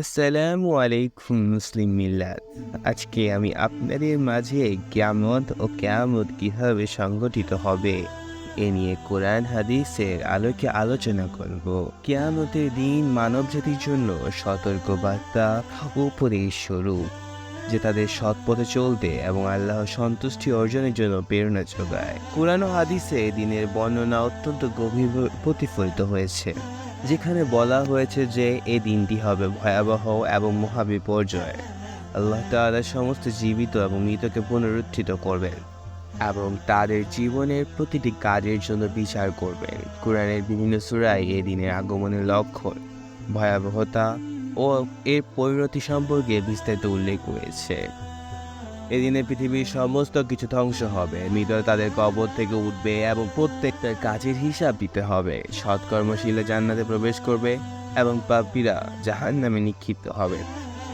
আসসালামু আলাইকুম মুসলিম মিল্লাত। আজকে আমি আপনাদের মাঝে কিয়ামত ও কিয়ামত কীভাবে সংগঠিত হবে, এ নিয়ে কোরআন হাদিসের আলোকে আলোচনা করব। কিয়ামতের দিন মানবজাতির জন্য সতর্ক বার্তা উপরের স্বরূপ, যে তাদের সৎ পথে চলতে এবং আল্লাহ সন্তুষ্টি অর্জনের জন্য প্রেরণা যোগায়। কোরআন হাদিসে দিনের বর্ণনা অত্যন্ত গভীর প্রতিফলিত হয়েছে। যেখানে বলা হয়েছে যে এই দিনটি হবে ভয়াবহ এবং মহাবিপর্যয়। আল্লাহ তাআলা সমস্ত জীবিত এবং মৃতকে পুনরুত্থিত করবেন এবং তাদের জীবনের প্রতিটি কাজের জন্য বিচার করবেন। কোরআনের বিভিন্ন সূরায় এ দিনের আগমনের লক্ষণ, ভয়াবহতা ও এর পরিণতি সম্পর্কে বিস্তারিত উল্লেখ রয়েছে। এদিনে পৃথিবীর সমস্ত কিছু ধ্বংস হবে। মৃত তাদের কবর থেকে উঠবে এবং প্রত্যেকটার কাজের হিসাব দিতে হবে। সৎকর্মশীলে জান্নাতে প্রবেশ করবে এবং পাপীরা জাহান নামে নিক্ষিপ্ত হবে।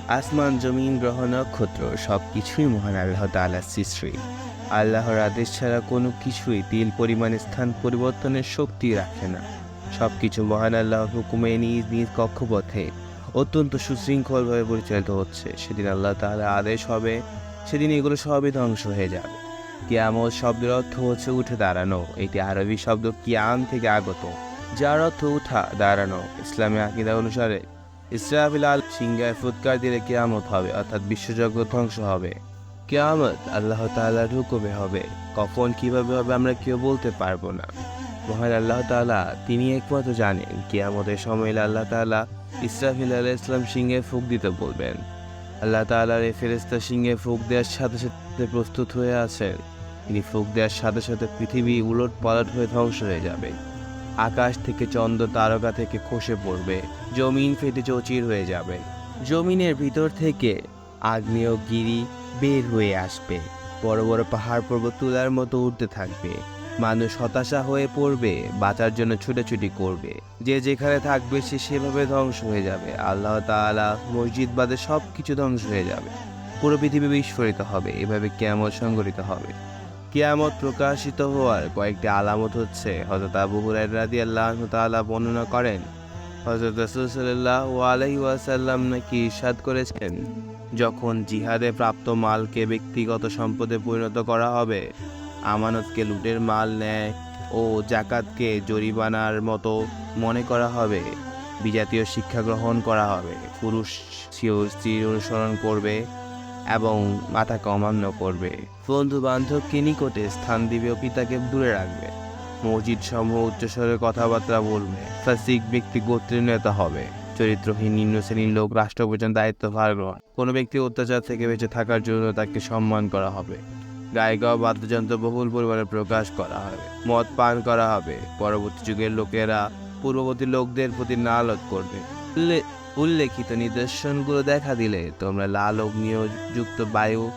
আসমান, জমিন, গ্রহ, নক্ষত্র সব কিছুই মহান আল্লাহ তাআলার সৃষ্টি। আল্লাহর আদেশ ছাড়া কোনো কিছুই তিল পরিমাণে স্থান পরিবর্তনের শক্তি রাখে না। সব কিছু মহান আল্লাহর হুকুমে নিজ নিজ কক্ষপথে অত্যন্ত সুশৃঙ্খলভাবে পরিচালিত হচ্ছে। সেদিন আল্লাহ তাআলা আদেশ হবে সেদিন এগুলো সবই ধ্বংস হয়ে যাবে। কিয়ামত শব্দের অর্থ হচ্ছে উঠে দাঁড়ানো। এটি আরবি শব্দ কিয়াম থেকে আগত, যার অর্থ উঠা, দাঁড়ানো। ইসলামী আকিদা অনুসারে ইসরাফিল আল সিংগায় ফুৎকার দিলে কিয়ামত হবে, অর্থাৎ বিশ্বজগৎ ধ্বংস হবে। কেয়ামত আল্লাহ তাআলার হুকুমে হবে। কখন, কীভাবে হবে আমরা কেউ বলতে পারব না। মহান আল্লাহ তাআলা তিনি একমাত্র জানেন, কিয়ামতের সময় আল্লাহ তাআলা ইসরাফিল আলাহ ইসলাম সিংহে ফুক দিতে বলবেন। আল্লাহ তাআলার এই ফেরেস্তা সিংহে ফুক দেওয়ার সাথে সাথে প্রস্তুত হয়ে আছেন তিনি ফুক দেওয়ার সাথে সাথে পৃথিবী উলট পালট হয়ে ধ্বংস হয়ে যাবে। আকাশ থেকে চন্দ্র তারকা থেকে খসে পড়বে। জমিন ফেটে চৌচির হয়ে যাবে। জমিনের ভিতর থেকে আগ্নেয়গিরি বের হয়ে আসবে। বড় বড় পাহাড় পর্বত তুলার মতো উঠতে থাকবে। মানুষ হতাশা হয়ে পড়বে, বাঁচার জন্য ছুটাছুটি করবে। যে যেখানে থাকবে, সে সেভাবে ধ্বংস হয়ে যাবে। আল্লাহ তাআলা মসজিদ বাদে সব কিছু ধ্বংস হয়ে যাবে। পুরো পৃথিবী বিস্ফোরিত হবে, এভাবে কেয়ামত সংগঠিত হবে। কেয়ামত প্রকাশিত হওয়ার কয়েকটি আলামত হচ্ছে হজরত আবু হুরাই রাদি আল্লাহ তাআলা বর্ণনা করেন হজরত রসুল সাল্লাহ আলহি ওয়াসাল্লাম নাকি ইরশাদ করেছেন, যখন জিহাদে প্রাপ্ত মালকে ব্যক্তিগত সম্পদে পরিণত করা হবে আমানতকে লুটের মাল নেয় ও জাকাতকে জরিমানার মতো মনে করা হবে। বিজাতীয় শিক্ষা গ্রহণ করা হবে। পুরুষ স্ত্রীর অনুসরণ করবে এবং মাথাকে অমান্য করবে। বন্ধু বান্ধবকে নিকটে স্থান দিবে ও পিতাকে দূরে রাখবে। মসজিদ সমূহ উচ্চস্বরে কথাবার্তা বলবে। ফাসিক ব্যক্তি গোত্রের নেতা হবে। চরিত্রহীন নিম্ন শ্রেণির লোক রাষ্ট্র পর্যন্ত দায়িত্ব ভার গ্রহণ। কোনো ব্যক্তি অত্যাচার থেকে বেঁচে থাকার জন্য তাকে সম্মান করা হবে। গায়ে গাওয়া বাদ্যযন্ত্র বহুল পরিমাণে প্রকাশ করা হবে, মদ পান করা হবে। পরবর্তী যুগের লোকেরা পূর্ববর্তী লোকদের প্রতি নালত করবে। উল্লে- উল্লেখিত নিদর্শনগুলো দেখা দিলে তোমরা লাল অগ্নিযুক্ত বায়ু,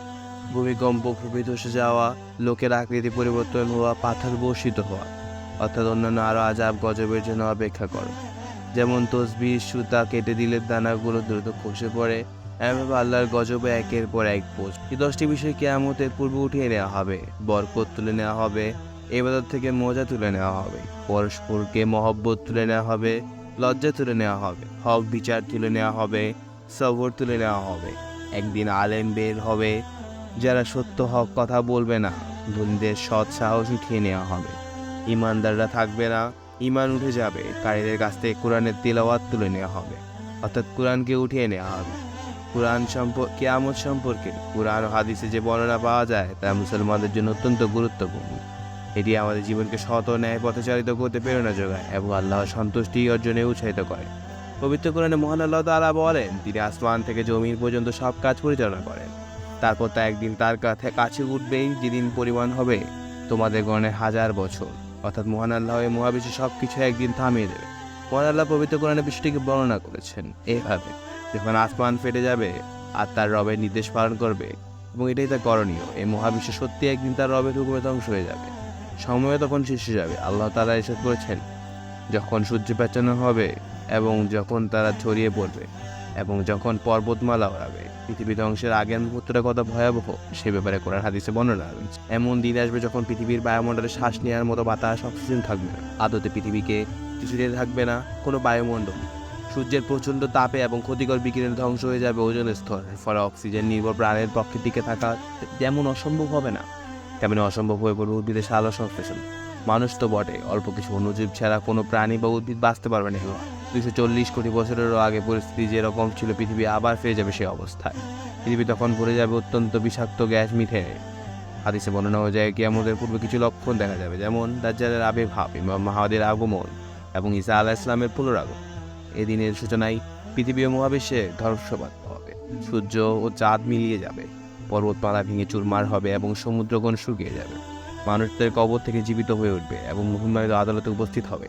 ভূমিকম্প ভূমি ধসে যাওয়া, লোকের আকৃতি পরিবর্তন হওয়া, পাথর বর্ষিত হওয়া, অর্থাৎ অন্যান্য আরও আজাব গজবের জন্য অপেক্ষা করো। যেমন তসবির, সুতা কেটে দিলে দানাগুলো দ্রুত খসে পড়ে এমনভাবে আল্লাহর গজবে একের পর এক পোষ এই দশটি বিষয় কেয়ামতের পূর্বে উঠিয়ে নেওয়া হবে বরকত তুলে নেওয়া হবে এবাদত থেকে মজা তুলে নেওয়া হবে পরস্পরকে মহব্বত তুলে নেওয়া হবে লজ্জা তুলে নেওয়া হবে হক বিচার তুলে নেওয়া হবে সবর তুলে নেওয়া হবে একদিন আলেম বের হবে যারা সত্য হক কথা বলবে না ধনীদের সৎ সাহস উঠিয়ে নেওয়া হবে ইমানদাররা থাকবে না ইমান উঠে যাবে কারীদের কাছ থেকে কোরআনের তিলাওয়াত তুলে নেওয়া হবে অর্থাৎ কোরআনকে উঠিয়ে নেওয়া হবে কোরআন সম্পর্কে কেয়ামত সম্পর্কে। কোরআন ও হাদিসে যে বর্ণনা পাওয়া যায়, তা মুসলমানদের জন্য অত্যন্ত গুরুত্বপূর্ণ। এটি আমাদের জীবনকে সত ন্যায় পথে চালিত করতে প্রেরণা যোগায় এবং আল্লাহর সন্তুষ্টি অর্জনে উৎসাহিত করে। পবিত্র কোরআনে মহান আল্লাহ তাআলা বলেন, তিনি আসমান থেকে জমিন পর্যন্ত সব কাজ পরিচালনা করেন। তারপর তা একদিন তার কাছে কাছে উঠবেই যেদিন পরিমাণ হবে তোমাদের গণে হাজার বছর। অর্থাৎ মহান আল্লাহ এই মহাবিশ্বে সব কিছু একদিন থামিয়ে দেবে। মহান আল্লাহ পবিত্র কোরআনে বিষয়টিকে বর্ণনা করেছেন। এইভাবে যখন আসমান ফেটে যাবে আর তার রবের নির্দেশ পালন করবে এবং এটাই তার করণীয়। এই মহাবিশ্ব সত্যি একদিন তার রবের হুকুমে ধ্বংস হয়ে যাবে। সময় তখন শেষ হয়ে যাবে। আল্লাহ তারা এসে করেছেন, যখন সূর্য পেঁচানো হবে এবং যখন তারা ছড়িয়ে পড়বে এবং যখন পর্বতমালা ওড়াবে পৃথিবী ধ্বংসের আগের মুহূর্তটা কত ভয়াবহ সে ব্যাপারে কোরআন হাদিসে বর্ণনা রয়েছে এমন দিন আসবে যখন পৃথিবীর বায়ুমণ্ডলে শ্বাস নেওয়ার মতো বাতাস, অক্সিজেন থাকবে না। আদতে পৃথিবীকে কিছুতে থাকবে না, কোনো বায়ুমণ্ডল সূর্যের প্রচণ্ড তাপে এবং ক্ষতিকর বিকিরণে ধ্বংস হয়ে যাবে ওজন স্তর ফলে অক্সিজেন নির্ভর প্রাণের পক্ষে টিকে থাকা যেমন অসম্ভব হবে না, তেমনি অসম্ভব হয়ে পড়বে উদ্ভিদের সালো সংশ্লেষণ। মানুষ তো বটে, অল্প কিছু অনুজীব ছাড়া কোনো প্রাণী বা উদ্ভিদ বাঁচতে পারবে না দুশো চল্লিশ কোটি বছরেরও আগে পরিস্থিতি যেরকম ছিল, পৃথিবী আবার ফিরে যাবে সেই অবস্থায়। পৃথিবী তখন ভরে যাবে অত্যন্ত বিষাক্ত গ্যাস মিথেনে। হাদিসে বর্ণনা হয়ে যায় কি আমাদের পূর্বে কিছু লক্ষণ দেখা যাবে, যেমন দাজ্জালের আবির্ভাব, ইমাম মাহাদের আগমন এবং ইসা আলাহ ইসলামের পুনরাগমন। এদিনের সূচনায় পৃথিবী ও মহাবিশ্বে ধ্বংসবাদ হবে। সূর্য ও চাঁদ মিলিয়ে যাবে। পর্বতমালা ভেঙে চুরমার হবে এবং সমুদ্রগণ শুকিয়ে যাবে। মানুষদের কবর থেকে জীবিত হয়ে উঠবে এবং মহিমায়িত আদালতে উপস্থিত হবে।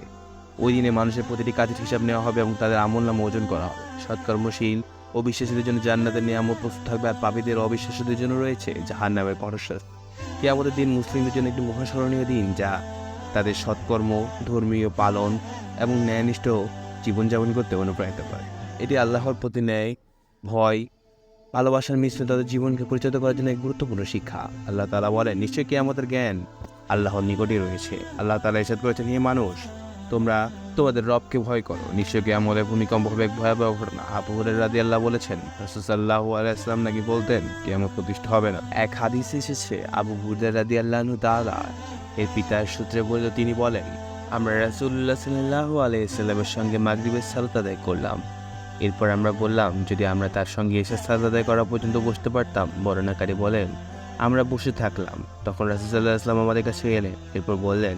ওই দিনে মানুষের প্রতিটি কাজের হিসাব নেওয়া হবে এবং তাদের আমল নাম ওজন করা হবে। সৎকর্মশীল ও বিশ্বাসীদের জন্য জান্নাতের নিয়ামত প্রস্তুত থাকবে আর পাপীদের অবিশ্বাসীদের জন্য রয়েছে জাহান নামের কঠোর কি আমাদের দিন মুসলিমদের জন্য একটি মহাস্মরণীয় দিন যা তাদের সৎকর্ম, ধর্মীয় পালন এবং ন্যায়নিষ্ঠ জীবনযাপন করতে অনুপ্রাণিত করে। এটি আল্লাহর প্রতি ন্যায়, ভয়, ভালোবাসার মিশ্রণ তাদের জীবনকে পরিচালিত করার জন্য এক গুরুত্বপূর্ণ শিক্ষা। আল্লাহ তালা বলেন নিশ্চয়ই কি আমাদের জ্ঞান আল্লাহর নিকটই রয়েছে। আল্লাহ তালা ইসাদ করেছেন, হে মানুষ, তোমরা তোমাদের রবকে ভয় করো। নিশ্চয় কি আমাদের ভূমিকম্প হবে এক ভয়াবহ ঘটনা। আবু হুরায়রা রাদি আল্লাহ বলেছেন রসুসাল্লাহ আলাইসলাম নাকি বলতেন কি আমার প্রতিষ্ঠা হবে না। এক হাদিস এসেছে, আবু হুরায়রা রাদি আল্লাহ তাআলা এর পিতার সূত্রে বলে তিনি বলেন আমরা রাসুল্লাহ সাল্লাহ আলাইসাল্লামের সঙ্গে মাগরিবের সালাত আদায় করলাম। এরপর আমরা বললাম, যদি আমরা তার সঙ্গে এসে সালাত আদায় করা পর্যন্ত বসতে পারতাম, বর্ণনাকারী বলেন, আমরা বসে থাকলাম। তখন রাসুসাল্লাহ আসলাম আমাদের কাছে এলেন, এরপর বললেন,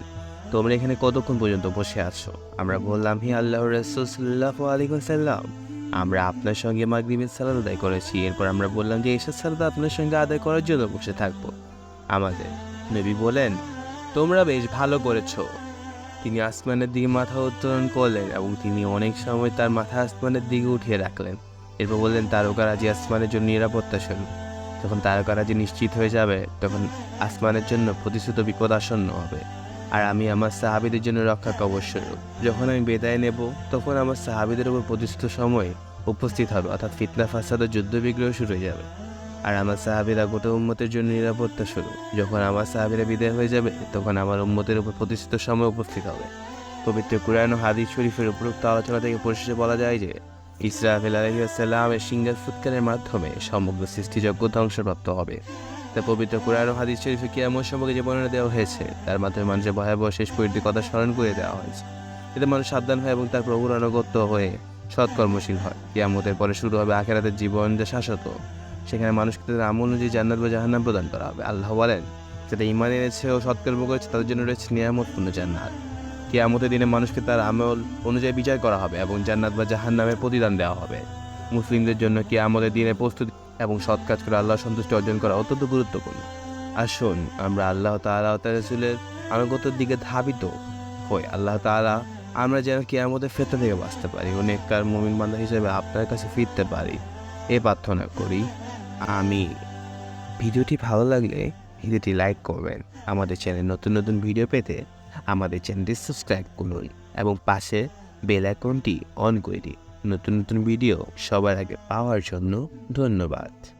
তোমরা এখানে কতক্ষণ পর্যন্ত বসে আছো? আমরা বললাম, হি আল্লাহ রসুল্লাহ আলী সাল্লাম আমরা আপনার সঙ্গে মাগরিবের সালাদ আদায় করেছি। এরপর আমরা বললাম যে এসব সালাদ আপনার সঙ্গে আদায় করার জন্য বসে থাকব। আমাদের নবী বলেন, তোমরা বেশ ভালো করেছ। তিনি আসমানের দিকে মাথা উত্তোলন করলেন এবং তিনি অনেক সময় তার মাথা আসমানের দিকে উঠিয়ে রাখলেন। এরপর বললেন তারকারাজি আসমানের জন্য নিরাপত্তা স্বরূপ যখন তারকারাজি নিশ্চিত হয়ে যাবে, তখন আসমানের জন্য প্রতিশ্রুত বিপদ আসন্ন হবে। আর আমি আমার সাহাবিদের জন্য রক্ষা কবচ স্বরূপ যখন আমি বেদায় নেব, তখন আমার সাহাবিদের উপর প্রতিষ্ঠিত সময় উপস্থিত হবে, অর্থাৎ ফিতনা, ফাসাদ ও যুদ্ধ বিগ্রহ শুরু হয়ে যাবে। আর আমার সাহাবিরা গোটা উম্মতের জন্য নিরাপত্তা শুরু যখন আমার সাহাবিরা বিদায় হয়ে যাবে, তখন আমার উম্মতের উপর প্রতিষ্ঠিত সময় উপস্থিত হবে। পবিত্র কুরআন ও হাদিস শরীফের উপরোক্ত আলোচনা থেকে পরিশেষে বলা যায় যে, ইসরাফিল আলহিসাল্লামের সিঙ্গার ফুৎকারের মাধ্যমে সমগ্র সৃষ্টিযজ্ঞ ধ্বংসপ্রাপ্ত হবে। তা পবিত্র কুরআন ও হাদিস শরীফে কিয়ামত সম্পর্কে যে বর্ণনা দেওয়া হয়েছে, তার মাধ্যমে মানুষের ভয়াবহ শেষ পরিণতির কথা স্মরণ করে দেওয়া হয়েছে। এতে মানুষ সাবধান হয় এবং তার প্রভুর আনুগত্য হয়ে সৎকর্মশীল হয়। কিয়ামতের পরে শুরু হবে আখেরাতের জীবন যা শাশ্বত। সেখানে মানুষকে তাদের আমল অনুযায়ী জান্নাত বা জাহান্নাম প্রদান করা হবে। আল্লাহ বলেন যাতে ইমান এনেছে ও সৎকর্ম করেছে, তাদের জন্য রয়েছে নিয়ামতপূর্ণ জান্নাত। কিয়ামতের দিনে মানুষকে তার আমল অনুযায়ী বিচার করা হবে এবং জান্নাত বা জাহান্নামের প্রতিদান দেওয়া হবে। মুসলিমদের জন্য কিয়ামতের দিনে প্রস্তুতি এবং সৎ কাজ করে আল্লাহ সন্তুষ্টি অর্জন করা অত্যন্ত গুরুত্বপূর্ণ। আসুন, আমরা আল্লাহ তার রাসূলের আনুগত্যের দিকে ধাবিত হই। আল্লাহ তাআলা, আমরা যেন কিয়ামতের ফেতনা থেকে বাঁচতে পারি। অনেককার মমিন বান্ধব হিসেবে আপনার কাছে ফিরতে পারি। এ প্রার্থনা করি। আমি ভিডিওটি ভালো লাগলে ভিডিওটি লাইক করবেন, আমাদের চ্যানেল নতুন নতুন ভিডিও পেতে আমাদের চ্যানেলটি সাবস্ক্রাইব করুন এবং পাশে বেল আইকনটি অন করে দিন। নতুন নতুন ভিডিও সবার আগে পাওয়ার জন্য ধন্যবাদ।